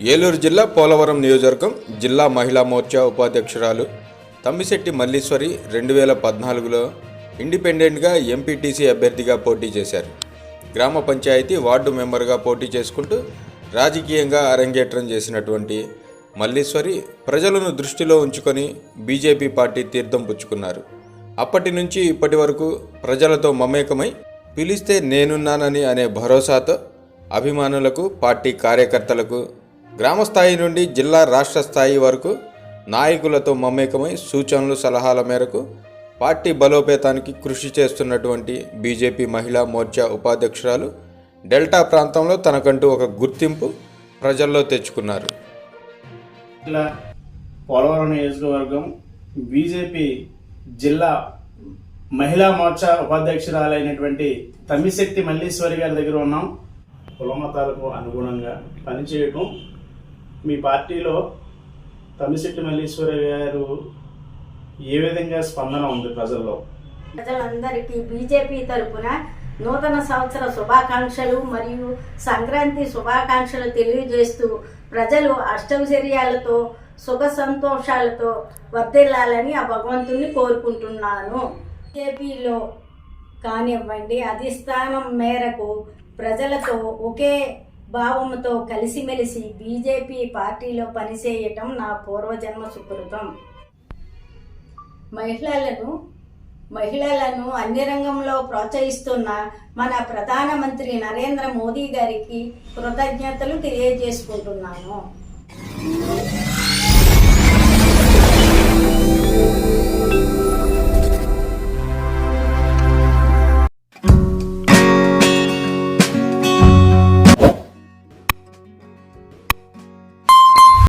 ఏలూరు జిల్లా పోలవరం నియోజకవర్గం జిల్లా మహిళా మోర్చా ఉపాధ్యక్షురాలు తమ్మిశెట్టి మల్లీశ్వరి రెండు వేల పద్నాలుగులో ఇండిపెండెంట్గా ఎంపీటీసీ అభ్యర్థిగా పోటీ చేశారు. గ్రామ పంచాయతీ వార్డు మెంబర్గా పోటీ చేసుకుంటూ రాజకీయంగా అరంగేట్రం చేసినటువంటి మల్లీశ్వరి ప్రజలను దృష్టిలో ఉంచుకొని బీజేపీ పార్టీ తీర్థం పుచ్చుకున్నారు. అప్పటి నుంచి ఇప్పటి వరకు ప్రజలతో మమేకమై పిలిస్తే నేనున్నానని అనే భరోసాతో అభిమానులకు పార్టీ కార్యకర్తలకు గ్రామ స్థాయి నుండి జిల్లా రాష్ట్ర స్థాయి వరకు నాయకులతో మమేకమై సూచనలు సలహాల మేరకు పార్టీ బలోపేతానికి కృషి చేస్తున్నటువంటి బీజేపీ మహిళా మోర్చా ఉపాధ్యక్షురాలు డెల్టా ప్రాంతంలో తనకంటూ ఒక గుర్తింపు ప్రజల్లో తెచ్చుకున్నారు. జిల్లా పోలవరం నియోజకవర్గం బీజేపీ జిల్లా మహిళా మోర్చా ఉపాధ్యక్షురాలైనటువంటి తమ్మిశెట్టి మల్లీశ్వరి గారి దగ్గర ఉన్నాం. కులమతాలకు అనుగుణంగా పనిచేయటం మీ పార్టీలో తమిశెట్టి మల్లీశ్వరి గారు ఏ విధంగా స్పందన ఉంది ప్రజల్లో? ప్రజలందరికీ బీజేపీ తరపున నూతన సంవత్సర శుభాకాంక్షలు మరియు సంక్రాంతి శుభాకాంక్షలు తెలియజేస్తూ ప్రజలు అష్టౌశ్వర్యాలతో సుఖ సంతోషాలతో వర్ధిల్లాలని ఆ భగవంతుని కోరుకుంటున్నాను. బీజేపీలో కానివ్వండి అధిష్టానం మేరకు ప్రజలతో ఒకే భావముతో కలిసిమెలిసి బీజేపీ పార్టీలో పనిచేయటం నా పూర్వజన్మ సుకృతం. మహిళలను మహిళలను అన్ని రంగంలో ప్రోత్సహిస్తున్న మన ప్రధానమంత్రి నరేంద్ర మోదీ గారికి కృతజ్ఞతలు తెలియజేసుకుంటున్నాను.